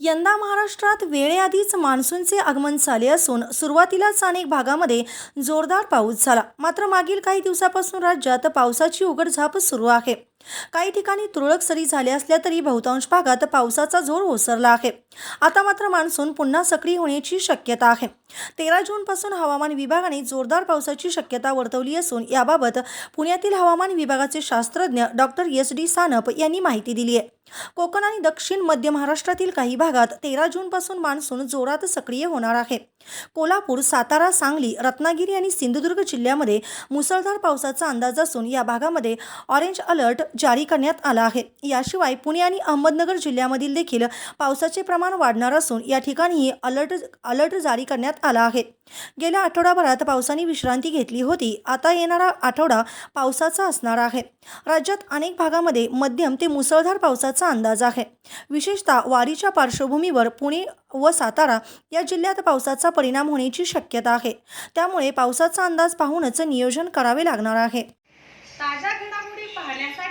यंदा महाराष्ट्रात वेळेआधीच मान्सूनचे आगमन झाले असून सुरुवातीलाच अनेक भागामध्ये जोरदार पाऊस झाला. मात्र मागील काही दिवसापासून राज्यात पावसाची उघडझाप सुरू आहे. काही ठिकाणी तुरळक सरी झाल्या असल्या तरी बहुतांश भागात पावसाचा जोर ओसरला आहे. आता मात्र मान्सून पुन्हा सक्रिय होण्याची शक्यता आहे. तेरा जूनपासून हवामान विभागाने जोरदार पावसाची शक्यता वर्तवली असून याबाबत पुण्यातील हवामान विभागाचे शास्त्रज्ञ डॉक्टर एस डी सानप यांनी माहिती दिली आहे. कोकण आणि दक्षिण मध्य महाराष्ट्रातील काही भागात तेरा जूनपासून मान्सून जोरात सक्रिय होणार आहे. कोल्हापूर सातारा सांगली रत्नागिरी आणि सिंधुदुर्ग जिल्ह्यामध्ये मुसळधार पावसाचा अंदाज असून या भागामध्ये ऑरेंज अलर्ट जारी करण्यात आला आहे. याशिवाय पुणे आणि अहमदनगर जिल्ह्यामधील देखील पावसाचे प्रमाण वाढणार असून या ठिकाणीही अलर्ट अलर्ट जारी करण्यात आला आहे. गेल्या आठवडाभरात पावसाने विश्रांती घेतली होती. आता येणारा आठवडा पावसाचा असणार आहे. राज्यात अनेक भागामध्ये मध्यम ते मुसळधार पावसाचा अंदाज आहे. विशेषतः वारीच्या पार्श्वभूमीवर पुणे व सातारा या जिल्ह्यात पावसाचा परिणाम होण्याची शक्यता आहे. त्यामुळे पावसाचा अंदाज पाहूनच नियोजन करावे लागणार आहे. ताजा